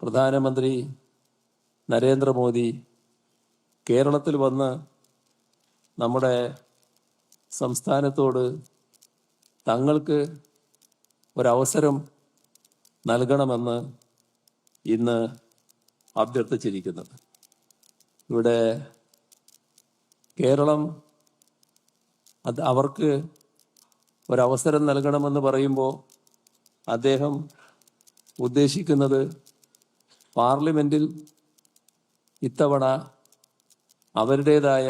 പ്രധാനമന്ത്രി നരേന്ദ്രമോദി കേരളത്തിൽ വന്ന് നമ്മുടെ സംസ്ഥാനത്തോട് തങ്ങൾക്ക് ഒരവസരം നൽകണമെന്ന് ഇന്ന് അഭ്യർത്ഥിച്ചിരിക്കുന്നത്. ഇവിടെ കേരളം അത് അവർക്ക് ഒരവസരം നൽകണമെന്ന് പറയുമ്പോൾ അദ്ദേഹം ഉദ്ദേശിക്കുന്നത് പാർലമെന്റിൽ ഇത്തവണ അവരുടേതായ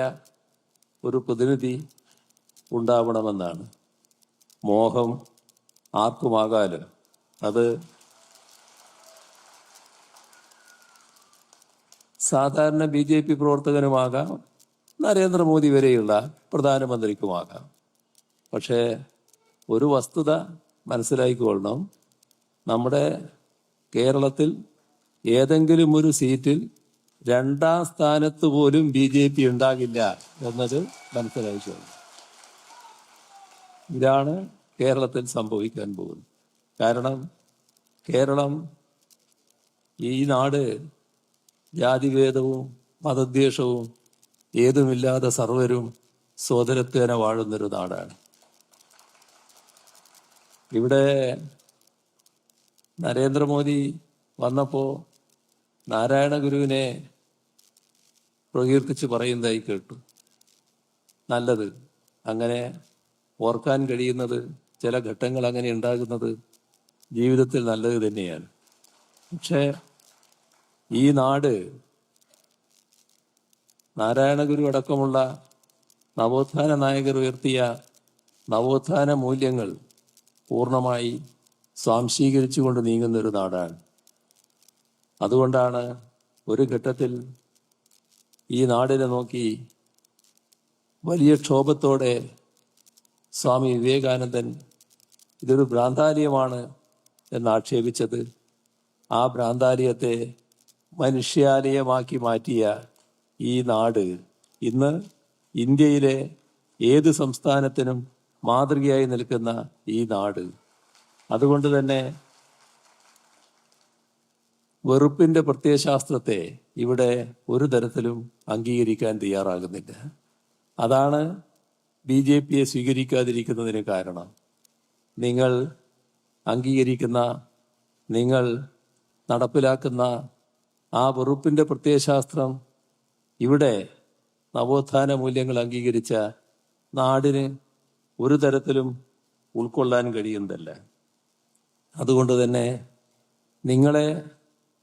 ഒരു പ്രതിനിധി ഉണ്ടാവണമെന്നാണ്. മോഹം ആർക്കുമാകാലോ അത് സാധാരണ ബി ജെ പി പ്രവർത്തകനുമാകാം നരേന്ദ്രമോദി വരെയുള്ള പ്രധാനമന്ത്രിക്കുമാകാം. പക്ഷേ ഒരു വസ്തുത മനസ്സിലാക്കിക്കൊള്ളണം നമ്മുടെ കേരളത്തിൽ ഏതെങ്കിലും ഒരു സീറ്റിൽ രണ്ടാം സ്ഥാനത്ത് പോലും ബി ജെ പി ഉണ്ടാകില്ല എന്നത് മനസ്സിലാക്കിക്കൊള്ളണം ഇതാണ് കേരളത്തിൽ സംഭവിക്കാൻ പോകുന്നത്. കാരണം കേരളം ഈ നാട് ജാതിഭേദവും മതദ്വേഷവും ഏതുമില്ലാതെ സർവരും സ്വതരത്വേന വാഴുന്നൊരു നാടാണ്. ഇവിടെ നരേന്ദ്രമോദി വന്നപ്പോൾ നാരായണ ഗുരുവിനെ പ്രകീർത്തിച്ച് പറയുന്നതായി കേട്ടു. നല്ലത്. അങ്ങനെ ഓർക്കാൻ കഴിയുന്നത് ചില ഘട്ടങ്ങൾ അങ്ങനെ ഉണ്ടാകുന്നത് ജീവിതത്തിൽ നല്ലത് തന്നെയാണ്. പക്ഷേ ഈ നാട് നാരായണ ഗുരു അടക്കമുള്ള നവോത്ഥാന നായകർ ഉയർത്തിയ നവോത്ഥാന മൂല്യങ്ങൾ പൂർണമായി സ്വാംശീകരിച്ചുകൊണ്ട് നീങ്ങുന്ന ഒരു നാടാണ്. അതുകൊണ്ടാണ് ഒരു ഘട്ടത്തിൽ ഈ നാടിനെ നോക്കി വലിയ ക്ഷോഭത്തോടെ സ്വാമി വിവേകാനന്ദൻ ഇതൊരു ഭ്രാന്താലയമാണ് എന്ന് ആക്ഷേപിച്ചത്. ആ ഭ്രാന്താലയത്തെ മനുഷ്യാലയമാക്കി മാറ്റിയ ഈ നാട് ഇന്ന് ഇന്ത്യയിലെ ഏത് സംസ്ഥാനത്തിനും മാതൃകയായി നിൽക്കുന്ന ഈ നാട്. അതുകൊണ്ട് തന്നെ വെറുപ്പിന്റെ പ്രത്യയശാസ്ത്രത്തെ ഇവിടെ ഒരു തരത്തിലും അംഗീകരിക്കാൻ തയ്യാറാകുന്നില്ല. അതാണ് ബി ജെ പിയെ സ്വീകരിക്കാതിരിക്കുന്നതിന് കാരണം. നിങ്ങൾ അംഗീകരിക്കുന്ന നിങ്ങൾ നടപ്പിലാക്കുന്ന ആ വെറുപ്പിന്റെ പ്രത്യയശാസ്ത്രം ഇവിടെ നവോത്ഥാന മൂല്യങ്ങൾ അംഗീകരിച്ച നാടിന് ഒരു തരത്തിലും ഉൾക്കൊള്ളാൻ കഴിയുന്നതല്ല. അതുകൊണ്ട് തന്നെ നിങ്ങളെ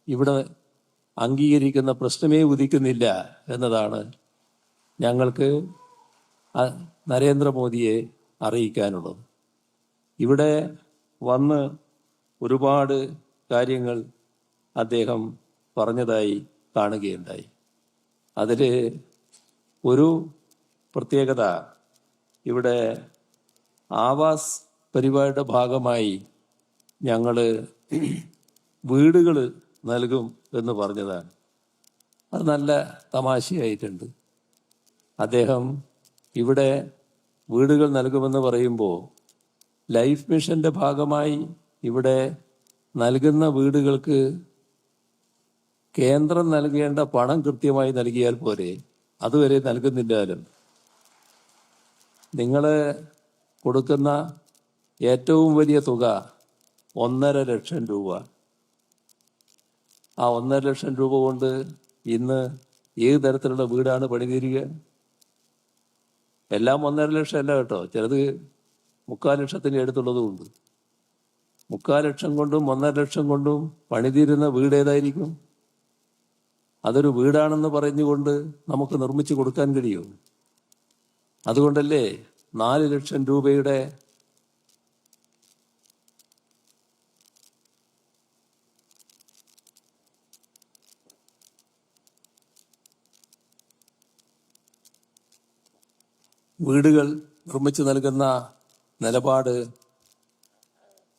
ഇവിടെ അംഗീകരിക്കുന്ന പ്രശ്നമേ ഉദിക്കുന്നില്ല എന്നതാണ് ഞങ്ങൾക്ക് നരേന്ദ്രമോദിയെ അറിയിക്കാനുള്ളത്. ഇവിടെ വന്ന് ഒരുപാട് കാര്യങ്ങൾ അദ്ദേഹം പറഞ്ഞതായി കാണുകയുണ്ടായി. അതിൽ ഒരു പ്രത്യേകത ഇവിടെ ആവാസ് പരിപാടിയുടെ ഭാഗമായി ഞങ്ങൾ വീടുകൾ നൽകും എന്ന് പറഞ്ഞതാണ്. അത് നല്ല തമാശയായിട്ടുണ്ട്. അദ്ദേഹം ഇവിടെ വീടുകൾ നൽകുമെന്ന് പറയുമ്പോൾ ലൈഫ് മിഷന്റെ ഭാഗമായി ഇവിടെ നൽകുന്ന വീടുകൾക്ക് കേന്ദ്രം നൽകേണ്ട പണം കൃത്യമായി നൽകിയാൽ പോരെ? അതുവരെ നൽകുന്നില്ലാലും നിങ്ങൾ കൊടുക്കുന്ന ഏറ്റവും വലിയ തുക ഒന്നര ലക്ഷം രൂപ. ആ ഒന്നര ലക്ഷം രൂപ കൊണ്ട് ഇന്ന് ഏത് തരത്തിലുള്ള വീടാണ് പണിതീരുക എല്ലാം ഒന്നര ലക്ഷം അല്ല കേട്ടോ. ചിലത് മുക്കാൽ ലക്ഷത്തിന് അടുത്തുള്ളതുമുണ്ട് മുക്കാൽ ലക്ഷം കൊണ്ടും ഒന്നര ലക്ഷം കൊണ്ടും പണിതീരുന്ന വീട് ഏതായിരിക്കും? അതൊരു വീടാണെന്ന് പറഞ്ഞുകൊണ്ട് നമുക്ക് നിർമ്മിച്ചു കൊടുക്കാൻ കഴിയും അതുകൊണ്ടല്ലേ നാല് ലക്ഷം രൂപയുടെ വീടുകൾ നിർമ്മിച്ചു നൽകുന്ന നിലപാട്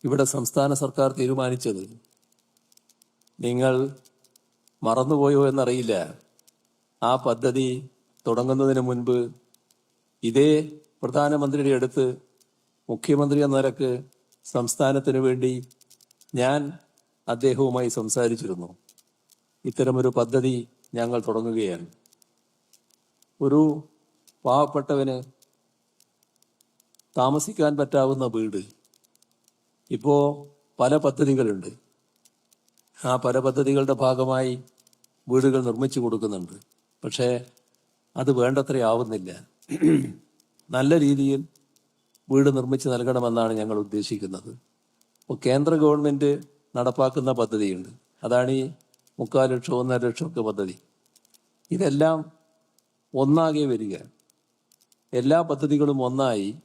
ഇവിടെ സംസ്ഥാന സർക്കാർ തീരുമാനിച്ചത്. നിങ്ങൾ മറന്നുപോയോ എന്നറിയില്ല. ആ പദ്ധതി തുടങ്ങുന്നതിന് മുൻപ് ഇതേ പ്രധാനമന്ത്രിയുടെ അടുത്ത് മുഖ്യമന്ത്രി എന്ന നിലയ്ക്ക് സംസ്ഥാനത്തിന് വേണ്ടി ഞാൻ അദ്ദേഹവുമായി സംസാരിച്ചിരുന്നു. ഇത്തരമൊരു പദ്ധതി ഞങ്ങൾ തുടങ്ങുകയാണ്. ഒരു പാവപ്പെട്ടവന് താമസിക്കാൻ പറ്റാവുന്ന വീട്. ഇപ്പോൾ പല പദ്ധതികളുണ്ട്. ആ പല പദ്ധതികളുടെ ഭാഗമായി വീടുകൾ നിർമ്മിച്ചു കൊടുക്കുന്നുണ്ട്. പക്ഷേ അത് വേണ്ടത്ര ആവുന്നില്ല. നല്ല രീതിയിൽ വീട് നിർമ്മിച്ച് നൽകണമെന്നാണ് ഞങ്ങൾ ഉദ്ദേശിക്കുന്നത്. ഇപ്പോൾ കേന്ദ്ര ഗവൺമെന്റ് നടപ്പാക്കുന്ന പദ്ധതിയുണ്ട്. അതാണ് ഈ മുക്കാൽ ലക്ഷം ഒന്നര ലക്ഷമൊക്കെ പദ്ധതി. ഇതെല്ലാം ഒന്നാകെ വരിക. എല്ലാ പദ്ധതികളും ഒന്നായി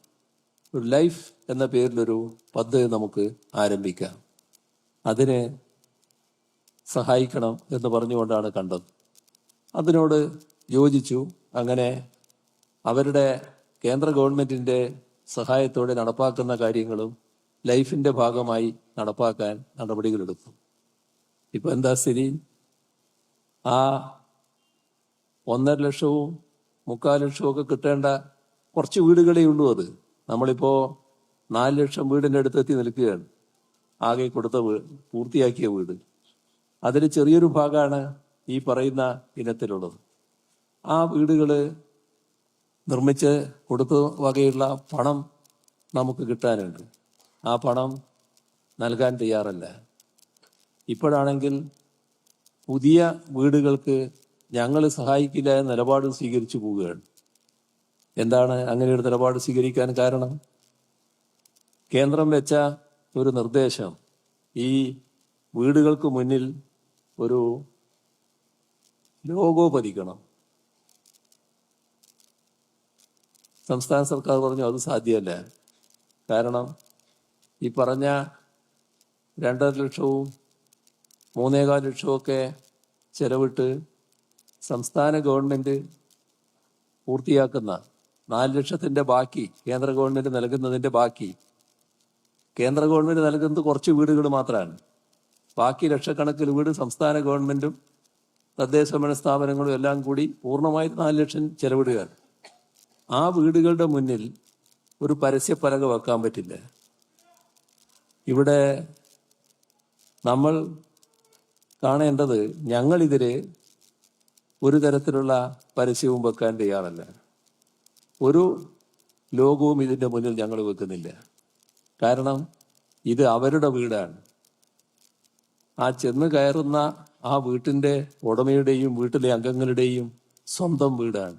ഒരു ലൈഫ് എന്ന പേരിലൊരു പദ്ധതി നമുക്ക് ആരംഭിക്കാം. അതിനെ സഹായിക്കണം എന്ന് പറഞ്ഞുകൊണ്ടാണ് കണ്ടത്. അതിനോട് യോജിച്ചു. അങ്ങനെ അവരുടെ കേന്ദ്ര ഗവൺമെന്റിന്റെ സഹായത്തോടെ നടപ്പാക്കുന്ന കാര്യങ്ങളും ലൈഫിന്റെ ഭാഗമായി നടപ്പാക്കാൻ നടപടികളെടുത്തു. ഇപ്പൊ എന്താ സ്ഥിതി? ആ ഒന്നര ലക്ഷവും മുക്കാൽ ലക്ഷവും ഒക്കെ കിട്ടേണ്ട കുറച്ച് വീടുകളേ ഉള്ളൂ അത്. നമ്മളിപ്പോ നാല് ലക്ഷം വീടിന്റെ അടുത്തെത്തി നിൽക്കുകയാണ്. ആകെ കൊടുത്ത വീട് പൂർത്തിയാക്കിയ വീട്. അതിൽ ചെറിയൊരു ഭാഗമാണ് ഈ പറയുന്ന ഇനത്തിലുള്ളത്. ആ വീടുകൾ നിർമ്മിച്ച് കൊടുത്ത വകയുള്ള പണം നമുക്ക് കിട്ടാനുണ്ട്. ആ പണം നൽകാൻ തയ്യാറല്ല. ഇപ്പോഴാണെങ്കിൽ പുതിയ വീടുകൾക്ക് ഞങ്ങൾ സഹായിക്കില്ല എന്ന നിലപാട് സ്വീകരിച്ചു പോവുകയാണ്. എന്താണ് അങ്ങനെ ഒരു നിലപാട് സ്വീകരിക്കാൻ കാരണം? കേന്ദ്രം വെച്ച ഒരു നിർദ്ദേശം ഈ വീടുകൾക്ക് മുന്നിൽ ഒരു ലോഗോ പതിക്കണം. സംസ്ഥാന സർക്കാർ പറഞ്ഞു അത് സാധ്യമല്ല. കാരണം ഈ പറഞ്ഞ രണ്ടര ലക്ഷവും മൂന്നേകാൽ ലക്ഷവും ഒക്കെ ചെലവിട്ട് സംസ്ഥാന ഗവൺമെന്റ് പൂർത്തിയാക്കുന്ന നാല് ലക്ഷത്തിന്റെ ബാക്കി കേന്ദ്ര ഗവൺമെന്റ് നൽകുന്നതിന്റെ ബാക്കി. കേന്ദ്ര ഗവൺമെന്റ് നൽകുന്നത് കുറച്ച് വീടുകൾ മാത്രമാണ്. ബാക്കി ലക്ഷക്കണക്കിന് വീട് സംസ്ഥാന ഗവൺമെന്റും തദ്ദേശ ഭരണ സ്ഥാപനങ്ങളും എല്ലാം കൂടി പൂർണമായി നാല് ലക്ഷം ചെലവിടുകയാണ്. ആ വീടുകളുടെ മുന്നിൽ ഒരു പരസ്യപ്പലക വെക്കാൻ പറ്റില്ല. ഇവിടെ നമ്മൾ കാണേണ്ടത് ഞങ്ങളിതിരെ ഒരു തരത്തിലുള്ള പരസ്യവും വെക്കാൻ തയ്യാറല്ല ഒരു ലോകവും ഇതിന്റെ മുന്നിൽ ഞങ്ങൾ വെക്കുന്നില്ല. കാരണം ഇത് അവരുടെ വീടാണ്. ആ ചെന്ന് കയറുന്ന ആ വീട്ടിന്റെ ഉടമയുടെയും വീട്ടിലെ അംഗങ്ങളുടെയും സ്വന്തം വീടാണ്.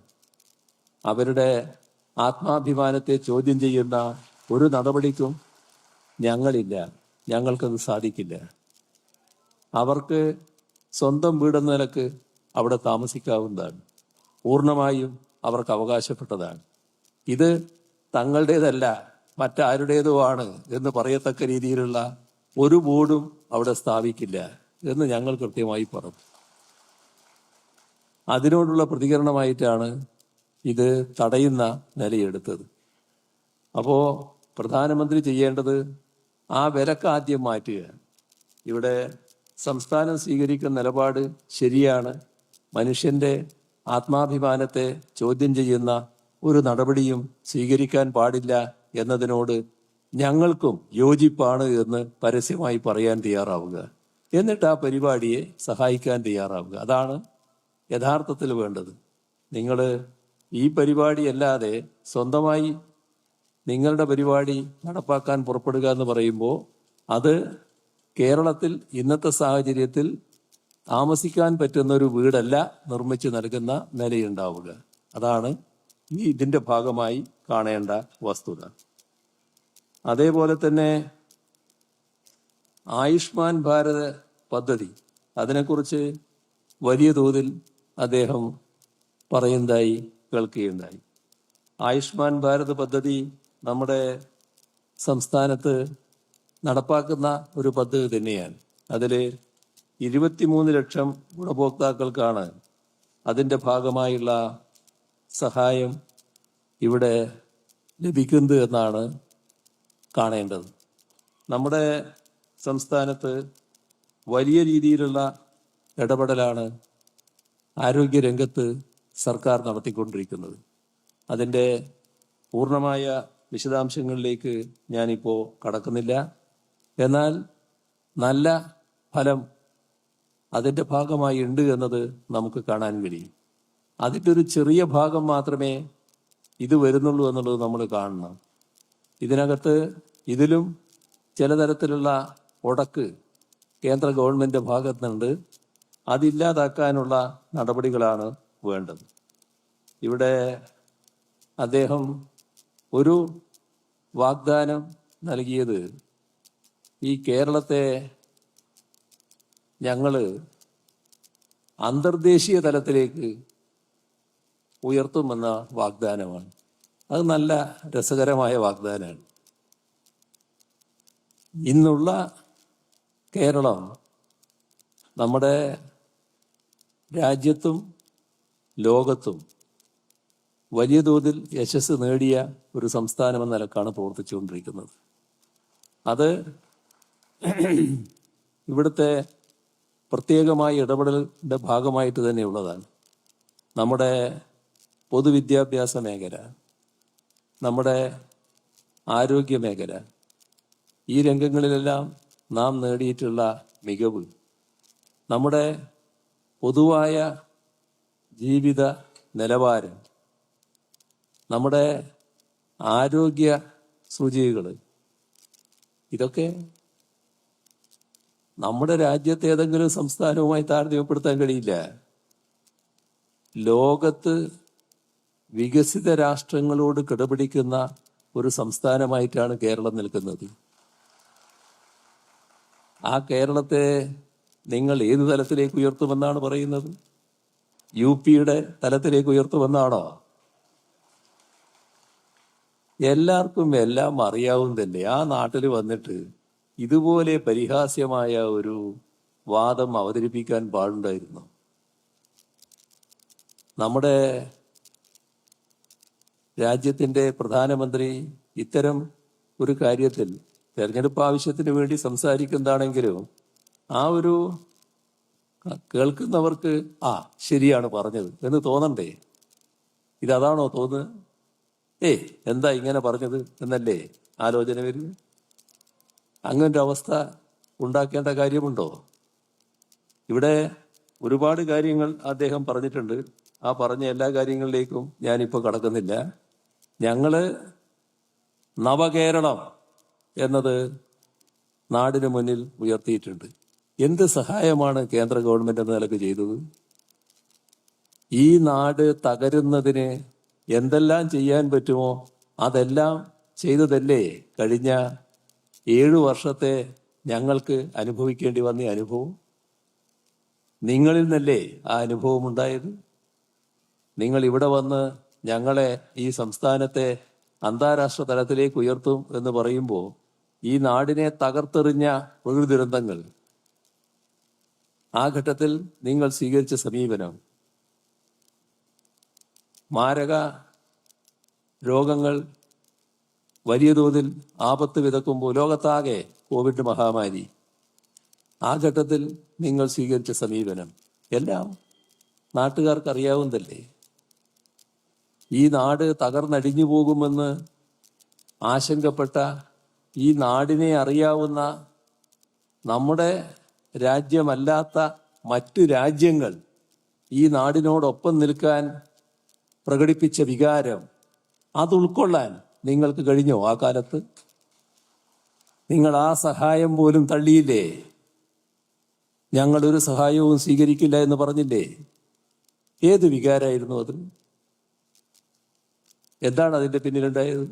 അവരുടെ ആത്മാഭിമാനത്തെ ചോദ്യം ചെയ്യുന്ന ഒരു നടപടിക്കും ഞങ്ങളില്ല. ഞങ്ങൾക്കത് സാധിക്കില്ല. അവർക്ക് സ്വന്തം വീടെന്ന നിലയ്ക്ക് അവിടെ താമസിക്കാവുന്നതാണ്. പൂർണമായും അവർക്ക് അവകാശപ്പെട്ടതാണ്. ഇത് തങ്ങളുടേതല്ല മറ്റാരുടേതോ ആണ് എന്ന് പറയത്തക്ക രീതിയിലുള്ള ഒരു ബോർഡും അവിടെ സ്ഥാപിക്കില്ല എന്ന് ഞങ്ങൾ കൃത്യമായി പറഞ്ഞു. അതിനോടുള്ള പ്രതികരണമായിട്ടാണ് ഇത് തടയുന്ന നിലയെടുത്തത്. അപ്പോ പ്രധാനമന്ത്രി ചെയ്യേണ്ടത് ആ വിലക്ക് ആദ്യം മാറ്റുക. ഇവിടെ സംസ്ഥാനം സ്വീകരിക്കുന്ന നിലപാട് ശരിയാണ്. മനുഷ്യന്റെ ആത്മാഭിമാനത്തെ ചോദ്യം ചെയ്യുന്ന ഒരു നടപടിയും സ്വീകരിക്കാൻ പാടില്ല എന്നതിനോട് ഞങ്ങൾക്കും യോജിപ്പാണ് എന്ന് പരസ്യമായി പറയാൻ തയ്യാറാവുക. എന്നിട്ട് ആ പരിപാടിയെ സഹായിക്കാൻ തയ്യാറാവുക. അതാണ് യഥാർത്ഥത്തിൽ വേണ്ടത്. നിങ്ങൾ ഈ പരിപാടി അല്ലാതെ സ്വന്തമായി നിങ്ങളുടെ പരിപാടി നടപ്പാക്കാൻ പുറപ്പെടുക എന്ന് പറയുമ്പോൾ അത് കേരളത്തിൽ ഇന്നത്തെ സാഹചര്യത്തിൽ താമസിക്കാൻ പറ്റുന്ന ഒരു വീടല്ല നിർമ്മിച്ചു നൽകുന്ന നിലയുണ്ടാവുക. അതാണ് ഈ ഇതിന്റെ ഭാഗമായി കാണേണ്ട വസ്തുത. അതേപോലെ തന്നെ ആയുഷ്മാൻ ഭാരത് പദ്ധതി അതിനെക്കുറിച്ച് വലിയ തോതിൽ അദ്ദേഹം പറയുന്നതായി കേൾക്കുകയുണ്ടായി. ആയുഷ്മാൻ ഭാരത് പദ്ധതി നമ്മുടെ സംസ്ഥാനത്ത് നടപ്പാക്കുന്ന ഒരു പദ്ധതി തന്നെയാണ്. അതിൽ ഇരുപത്തിമൂന്ന് ലക്ഷം ഗുണഭോക്താക്കൾക്കാണ് അതിന്റെ ഭാഗമായുള്ള സഹായം ഇവിടെ ലഭിക്കുന്നത് എന്നാണ് കാണേണ്ടത്. നമ്മുടെ സംസ്ഥാനത്ത് വലിയ രീതിയിലുള്ള ഇടപെടലാണ് ആരോഗ്യരംഗത്ത് സർക്കാർ നടത്തിക്കൊണ്ടിരിക്കുന്നത്. അതിന്റെ പൂർണമായ വിശദാംശങ്ങളിലേക്ക് ഞാനിപ്പോൾ കടക്കുന്നില്ല. എന്നാൽ നല്ല ഫലം അതിന്റെ ഭാഗമായി ഉണ്ട് എന്നത് നമുക്ക് കാണാൻ കഴിയും. അതിന്റെ ഒരു ചെറിയ ഭാഗം മാത്രമേ ഇത് വരുന്നുള്ളൂ എന്നുള്ളത് നമ്മൾ കാണണം. ഇതിനകത്ത് ഇതിലും ചില തരത്തിലുള്ള ഉടക്ക് കേന്ദ്ര ഗവൺമെന്റ് ഭാഗത്തുനിന്നുണ്ട് അതില്ലാതാക്കാനുള്ള നടപടികളാണ് വേണ്ടത്. ഇവിടെ അദ്ദേഹം ഒരു വാഗ്ദാനം നൽകിയത് ഈ കേരളത്തെ ഞങ്ങൾ അന്തർദേശീയ തലത്തിലേക്ക് ഉയർത്തുമെന്ന വാഗ്ദാനമാണ്. അത് നല്ല രസകരമായ വാഗ്ദാനമാണ്. ഇന്നുള്ള കേരളം നമ്മുടെ രാജ്യത്തും ലോകത്തും വലിയ തോതിൽ യശസ് നേടിയ ഒരു സംസ്ഥാനം എന്ന നിലക്കാണ് പ്രവർത്തിച്ചുകൊണ്ടിരിക്കുന്നത്. അത് ഇവിടുത്തെ പ്രത്യേകമായ ഇടപെടലിന്റെ ഭാഗമായിട്ട് തന്നെയുള്ളതാണ് നമ്മുടെ പൊതുവിദ്യാഭ്യാസ മേഖല നമ്മുടെ ആരോഗ്യ മേഖല ഈ രംഗങ്ങളിലെല്ലാം നാം നേടിയിട്ടുള്ള മികവ് നമ്മുടെ പൊതുവായ ജീവിത നിലവാരം നമ്മുടെ ആരോഗ്യ സൂചികകൾ ഇതൊക്കെ നമ്മുടെ രാജ്യത്തെ ഏതെങ്കിലും സംസ്ഥാനവുമായി താരതമ്യപ്പെടുത്താൻ കഴിയില്ല. ലോകത്ത് വികസിത രാഷ്ട്രങ്ങളോട് കിടപിടിക്കുന്ന ഒരു സംസ്ഥാനമായിട്ടാണ് കേരളം നിൽക്കുന്നത്. ആ കേരളത്തെ നിങ്ങൾ ഏത് തലത്തിലേക്ക് ഉയർത്തുമെന്നാണ് പറയുന്നത്? യു പിയുടെ തലത്തിലേക്ക് ഉയർത്തുമെന്നാണോ? എല്ലാവർക്കും എല്ലാം അറിയാവും തന്നെ. ആ നാട്ടിൽ വന്നിട്ട് ഇതുപോലെ പരിഹാസ്യമായ ഒരു വാദം അവതരിപ്പിക്കാൻ പാടുണ്ടായിരുന്നു. നമ്മുടെ രാജ്യത്തിന്റെ പ്രധാനമന്ത്രി ഇത്തരം ഒരു കാര്യത്തിൽ തെരഞ്ഞെടുപ്പ് ആവശ്യത്തിന് വേണ്ടി സംസാരിക്കുന്നതാണെങ്കിലും ആ ഒരു കേൾക്കുന്നവർക്ക് ആ ശരിയാണ് പറഞ്ഞത് എന്ന് തോന്നണ്ടേ? ഇതതാണോ തോന്നുന്നത് ഏ എന്താ ഇങ്ങനെ പറഞ്ഞത് എന്നല്ലേ ആലോചന വരുന്നത് അങ്ങനൊരു അവസ്ഥ ഉണ്ടാക്കേണ്ട കാര്യമുണ്ടോ? ഇവിടെ ഒരുപാട് കാര്യങ്ങൾ അദ്ദേഹം പറഞ്ഞിട്ടുണ്ട്. ആ പറഞ്ഞ എല്ലാ കാര്യങ്ങളിലേക്കും ഞാനിപ്പോൾ കടക്കുന്നില്ല. ഞങ്ങൾ നവകേരളം എന്നത് നാടിന് മുന്നിൽ ഉയർത്തിയിട്ടുണ്ട്. എന്ത് സഹായമാണ് കേന്ദ്ര ഗവൺമെന്റ് എന്ന നിലയ്ക്ക് ചെയ്തത്? ഈ നാട് തകരുന്നതിന് എന്തെല്ലാം ചെയ്യാൻ പറ്റുമോ? അതെല്ലാം ചെയ്തതല്ലേ കഴിഞ്ഞ ഏഴു വർഷത്തെ ഞങ്ങൾക്ക് അനുഭവിക്കേണ്ടി വന്ന അനുഭവം? നിങ്ങളിൽ നിന്നല്ലേ ആ അനുഭവം ഉണ്ടായത്? നിങ്ങൾ ഇവിടെ വന്ന് ഞങ്ങളെ ഈ സംസ്ഥാനത്തെ അന്താരാഷ്ട്ര തലത്തിലേക്ക് ഉയർത്തും എന്ന് പറയുമ്പോൾ ഈ നാടിനെ തകർത്തെറിഞ്ഞ പ്രകൃതി ദുരന്തങ്ങൾ ആ ഘട്ടത്തിൽ നിങ്ങൾ സ്വീകരിച്ച സമീപനം. മാരക രോഗങ്ങൾ വലിയ തോതിൽ ആപത്ത് വിതക്കുമ്പോൾ ലോകത്താകെ കോവിഡ് മഹാമാരി. ആ ഘട്ടത്തിൽ നിങ്ങൾ സ്വീകരിച്ച സമീപനം. എല്ലാം നാട്ടുകാർക്ക് അറിയാവുന്നതല്ലേ? ഈ നാട് തകർന്നടിഞ്ഞു പോകുമെന്ന് ആശങ്കപ്പെട്ട ഈ നാടിനെ അറിയാവുന്ന നമ്മുടെ രാജ്യമല്ലാത്ത മറ്റു രാജ്യങ്ങൾ ഈ നാടിനോടൊപ്പം നിൽക്കാൻ പ്രകടിപ്പിച്ച വികാരം അത് ഉൾക്കൊള്ളാൻ നിങ്ങൾക്ക് കഴിഞ്ഞോ ആ കാലത്ത്? നിങ്ങൾ ആ സഹായം പോലും തള്ളിയില്ലേ? ഞങ്ങളൊരു സഹായവും സ്വീകരിക്കില്ല എന്ന് പറഞ്ഞില്ലേ? ഏത് വികാരമായിരുന്നു അത്? എന്താണ് അതിന്റെ പിന്നിലുണ്ടായത്?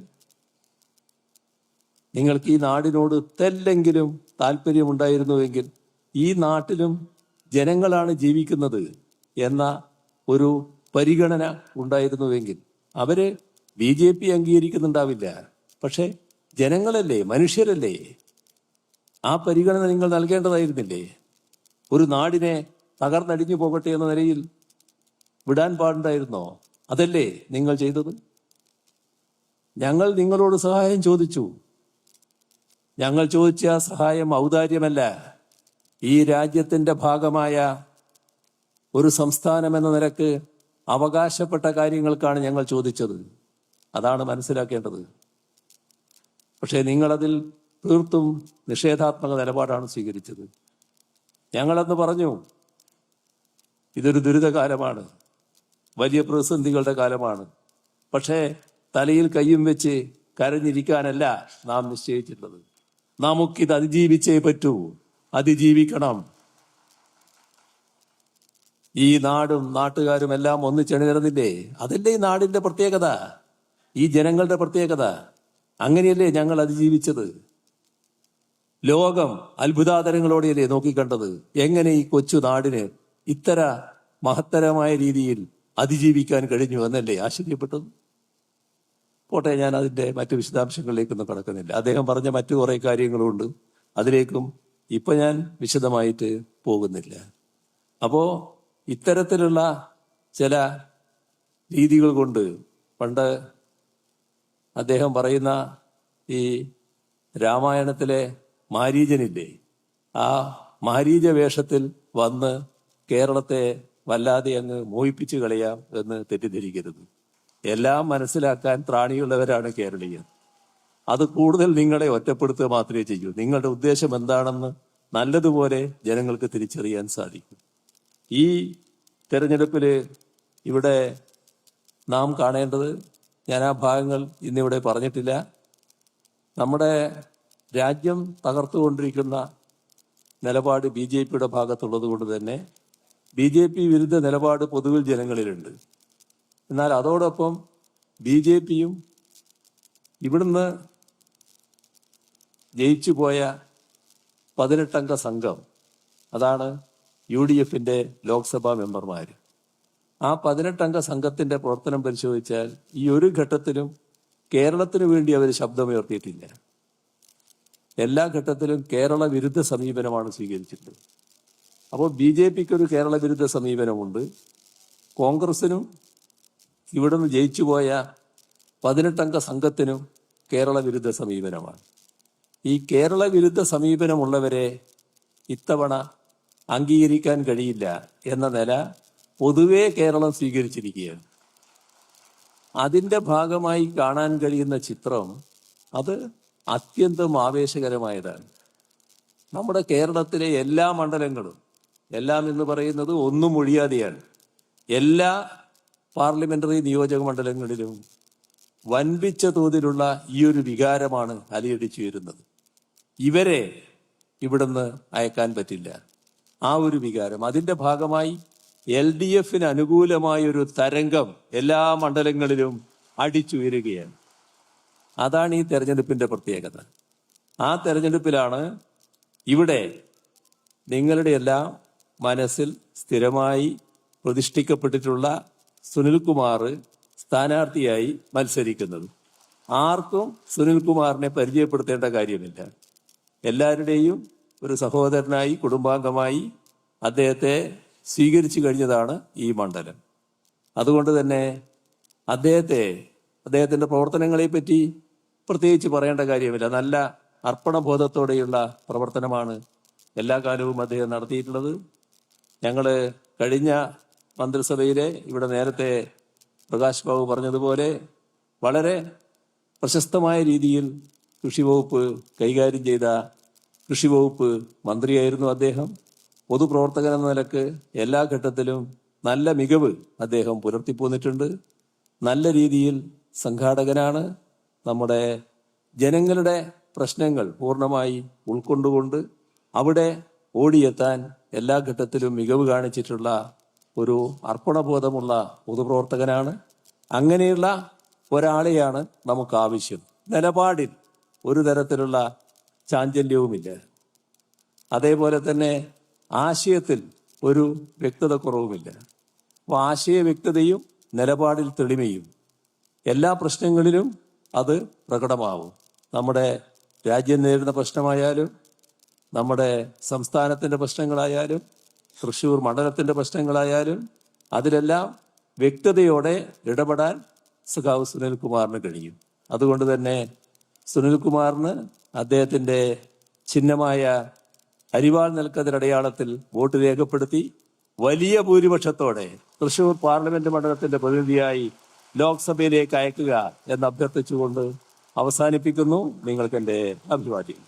നിങ്ങൾക്ക് ഈ നാടിനോട് തെല്ലെങ്കിലും താല്പര്യമുണ്ടായിരുന്നുവെങ്കിൽ ഈ നാട്ടിലും ജനങ്ങളാണ് ജീവിക്കുന്നത് എന്ന ഒരു പരിഗണന ഉണ്ടായിരുന്നുവെങ്കിൽ അവർ ബി ജെ പി അംഗീകരിക്കുന്നുണ്ടാവില്ല. പക്ഷെ ജനങ്ങളല്ലേ മനുഷ്യരല്ലേ? ആ പരിഗണന നിങ്ങൾ നൽകേണ്ടതായിരുന്നില്ലേ? ഒരു നാടിനെ തകർന്നടിഞ്ഞു പോകട്ടെ എന്ന നിലയിൽ വിടാൻ പാടുണ്ടായിരുന്നോ? അതല്ലേ നിങ്ങൾ ചെയ്തത്? ഞങ്ങൾ നിങ്ങളോട് സഹായം ചോദിച്ചു. ഞങ്ങൾ ചോദിച്ച സഹായം ഔദാര്യമല്ല. ഈ രാജ്യത്തിന്റെ ഭാഗമായ ഒരു സംസ്ഥാനം എന്ന നിലയ്ക്ക് അവകാശപ്പെട്ട കാര്യങ്ങൾക്കാണ് ഞങ്ങൾ ചോദിച്ചത്. അതാണ് മനസ്സിലാക്കേണ്ടത്. പക്ഷേ നിങ്ങളതിൽ തീർത്തും നിഷേധാത്മക നിലപാടാണ് സ്വീകരിച്ചത്. ഞങ്ങളന്ന് പറഞ്ഞു ഇതൊരു ദുരിതകാലമാണ്. വലിയ പ്രതിസന്ധികളുടെ കാലമാണ്. പക്ഷേ തലയിൽ കയ്യും വെച്ച് കരഞ്ഞിരിക്കാനല്ല നാം നിശ്ചയിച്ചിട്ടുള്ളത് നമുക്കിത് അതിജീവിച്ചേ പറ്റൂ. അതിജീവിക്കണം. ഈ നാടും നാട്ടുകാരും എല്ലാം ഒന്നിച്ചണിനിരന്നില്ലേ അതല്ലേ ഈ നാടിന്റെ പ്രത്യേകത? ഈ ജനങ്ങളുടെ പ്രത്യേകത? അങ്ങനെയല്ലേ ഞങ്ങൾ അതിജീവിച്ചത്? ലോകം അത്ഭുതാതരങ്ങളോടെയല്ലേ നോക്കിക്കണ്ടത്? എങ്ങനെ ഈ കൊച്ചു നാടിന് ഇത്തര മഹത്തരമായ രീതിയിൽ അതിജീവിക്കാൻ കഴിഞ്ഞു എന്നല്ലേ ആശ്ചര്യപ്പെട്ടത്? പോട്ടെ ഞാൻ അതിന്റെ മറ്റു വിശദാംശങ്ങളിലേക്കൊന്നും കടക്കുന്നില്ല. അദ്ദേഹം പറഞ്ഞ മറ്റു കുറെ കാര്യങ്ങളുണ്ട്. അതിലേക്കും ഇപ്പൊ ഞാൻ വിശദമായിട്ട് പോകുന്നില്ല. അപ്പോ ഇത്തരത്തിലുള്ള ചില രീതികൾ കൊണ്ട് പണ്ട് അദ്ദേഹം പറയുന്ന ഈ രാമായണത്തിലെ മാരീജനില്ലേ ആ മാരീജ വേഷത്തിൽ വന്ന് കേരളത്തെ വല്ലാതെ അങ്ങ് മോഹിപ്പിച്ചു കളയാം എന്ന് തെറ്റിദ്ധരിക്കരുത്. എല്ലാം മനസ്സിലാക്കാൻ ത്രാണിയുള്ളവരാണ് കേരളീയർ. അത് കൂടുതൽ നിങ്ങളെ ഒറ്റപ്പെടുത്തുക മാത്രമേ ചെയ്യൂ. നിങ്ങളുടെ ഉദ്ദേശം എന്താണെന്ന് നല്ലതുപോലെ ജനങ്ങൾക്ക് തിരിച്ചറിയാൻ സാധിക്കും. ഈ തെരഞ്ഞെടുപ്പിൽ ഇവിടെ നാം കാണേണ്ടത് ഞാൻ ആ ഭാഗങ്ങൾ ഇന്നിവിടെ പറഞ്ഞിട്ടില്ല. നമ്മുടെ രാജ്യം തകർത്തുകൊണ്ടിരിക്കുന്ന നിലപാട് ബി ജെ പിയുടെ ഭാഗത്തുള്ളത് കൊണ്ട് തന്നെ ബി ജെ പി വിരുദ്ധ നിലപാട് പൊതുവിൽ ജനങ്ങളിലുണ്ട്. എന്നാൽ അതോടൊപ്പം ബി ജെ പിയും ഇവിടുന്ന് ജയിച്ചു പോയ പതിനെട്ടംഗ സംഘം അതാണ് യു ഡി എഫിന്റെ ലോക്സഭാ മെമ്പർമാർ. ആ പതിനെട്ടംഗ സംഘത്തിന്റെ പ്രവർത്തനം പരിശോധിച്ചാൽ ഈ ഒരു ഘട്ടത്തിലും കേരളത്തിന് വേണ്ടി അവർ ശബ്ദമുയർത്തിയിട്ടില്ല. എല്ലാ ഘട്ടത്തിലും കേരള വിരുദ്ധ സമീപനമാണ് സ്വീകരിച്ചിട്ടുള്ളത്. അപ്പോൾ ബി ജെ പിക്ക് ഒരു കേരള വിരുദ്ധ സമീപനമുണ്ട്. കോൺഗ്രസിനും ഇവിടുന്ന് ജയിച്ചു പോയ പതിനെട്ടംഗ സംഘത്തിനും കേരള വിരുദ്ധ സമീപനമാണ്. ഈ കേരള വിരുദ്ധ സമീപനമുള്ളവരെ ഇത്തവണ അംഗീകരിക്കാൻ കഴിയില്ല എന്ന നില പൊതുവെ കേരളം സ്വീകരിച്ചിരിക്കുകയാണ്. അതിന്റെ ഭാഗമായി കാണാൻ കഴിയുന്ന ചിത്രം അത് അത്യന്തം ആവേശകരമായതാണ്. നമ്മുടെ കേരളത്തിലെ എല്ലാ മണ്ഡലങ്ങളും എല്ലാം എന്ന് പറയുന്നത് ഒന്നും ഒഴിയാതെയാണ്. എല്ലാ പാർലമെന്ററി നിയോജക മണ്ഡലങ്ങളിലും വൻപിച്ച തോതിലുള്ള ഈ ഒരു വികാരമാണ് അലയടിച്ചു വരുന്നത് ഇവരെ ഇവിടുന്ന് അയക്കാൻ പറ്റില്ല. ആ ഒരു വികാരം. അതിന്റെ ഭാഗമായി എൽ ഡി എഫിന് അനുകൂലമായ ഒരു തരംഗം എല്ലാ മണ്ഡലങ്ങളിലും അടിച്ചുയരുകയാണ് അതാണ് ഈ തെരഞ്ഞെടുപ്പിന്റെ പ്രത്യേകത. ആ തെരഞ്ഞെടുപ്പിലാണ് ഇവിടെ നിങ്ങളുടെ എല്ലാം മനസ്സിൽ സ്ഥിരമായി പ്രതിഷ്ഠിക്കപ്പെട്ടിട്ടുള്ള സുനിൽകുമാർ സ്ഥാനാർത്ഥിയായി മത്സരിക്കുന്നത്. ആർക്കും സുനിൽകുമാറിനെ പരിചയപ്പെടുത്തേണ്ട കാര്യമില്ല. എല്ലാവരുടെയും ഒരു സഹോദരനായി കുടുംബാംഗമായി അദ്ദേഹത്തെ സ്വീകരിച്ചു കഴിഞ്ഞതാണ് ഈ മണ്ഡലം. അതുകൊണ്ട് തന്നെ അദ്ദേഹത്തെ അദ്ദേഹത്തിന്റെ പ്രവർത്തനങ്ങളെ പറ്റി പ്രത്യേകിച്ച് പറയേണ്ട കാര്യമില്ല. നല്ല അർപ്പണബോധത്തോടെയുള്ള പ്രവർത്തനമാണ് എല്ലാ കാലവും അദ്ദേഹം നടത്തിയിട്ടുള്ളത്. ഞങ്ങൾ കഴിഞ്ഞ മന്ത്രിസഭയിലെ ഇവിടെ നേരത്തെ പ്രകാശ് ബാബു പറഞ്ഞതുപോലെ വളരെ പ്രശസ്തമായ രീതിയിൽ കൃഷി വകുപ്പ് കൈകാര്യം ചെയ്ത കൃഷി വകുപ്പ് മന്ത്രിയായിരുന്നു അദ്ദേഹം. പൊതുപ്രവർത്തകൻ എന്ന നിലയ്ക്ക് എല്ലാ ഘട്ടത്തിലും നല്ല മികവ് അദ്ദേഹം പുലർത്തിപ്പോന്നിട്ടുണ്ട്. നല്ല രീതിയിൽ സംഘാടകനാണ്. നമ്മുടെ ജനങ്ങളുടെ പ്രശ്നങ്ങൾ പൂർണമായി ഉൾക്കൊണ്ടുകൊണ്ട് അവിടെ ഓടിയെത്താൻ എല്ലാ ഘട്ടത്തിലും മികവ് കാണിച്ചിട്ടുള്ള ഒരു അർപ്പണബോധമുള്ള പൊതുപ്രവർത്തകനാണ്. അങ്ങനെയുള്ള ഒരാളെയാണ് നമുക്ക് ആവശ്യം നിലപാടിൽ ഒരു തരത്തിലുള്ള ചാഞ്ചല്യവുമില്ല. അതേപോലെ തന്നെ ആശയത്തിൽ ഒരു വ്യക്തത കുറവുമില്ല അപ്പോൾ ആശയ വ്യക്തതയും നിലപാടിൽ തെളിമയും എല്ലാ പ്രശ്നങ്ങളിലും അത് പ്രകടമാവും. നമ്മുടെ രാജ്യം നേരിടുന്ന പ്രശ്നമായാലും നമ്മുടെ സംസ്ഥാനത്തിന്റെ പ്രശ്നങ്ങളായാലും തൃശൂർ മണ്ഡലത്തിന്റെ പ്രശ്നങ്ങളായാലും അതിലെല്ലാം വ്യക്തതയോടെ ഇടപെടാൻ സഖാവ് സുനിൽകുമാറിന് കഴിയും. അതുകൊണ്ട് തന്നെ സുനിൽകുമാറിന് അദ്ദേഹത്തിന്റെ ചിഹ്നമായ അരിവാൾ നിൽക്കതിരടയാളത്തിൽ വോട്ട് രേഖപ്പെടുത്തി വലിയ ഭൂരിപക്ഷത്തോടെ തൃശൂർ പാർലമെന്റ് മണ്ഡലത്തിന്റെ പ്രതിനിധിയായി ലോക്സഭയിലേക്ക് അയക്കുക എന്ന് അഭ്യർത്ഥിച്ചുകൊണ്ട് അവസാനിപ്പിക്കുന്നു. നിങ്ങൾക്ക് എന്റെ അഭിവാദ്യം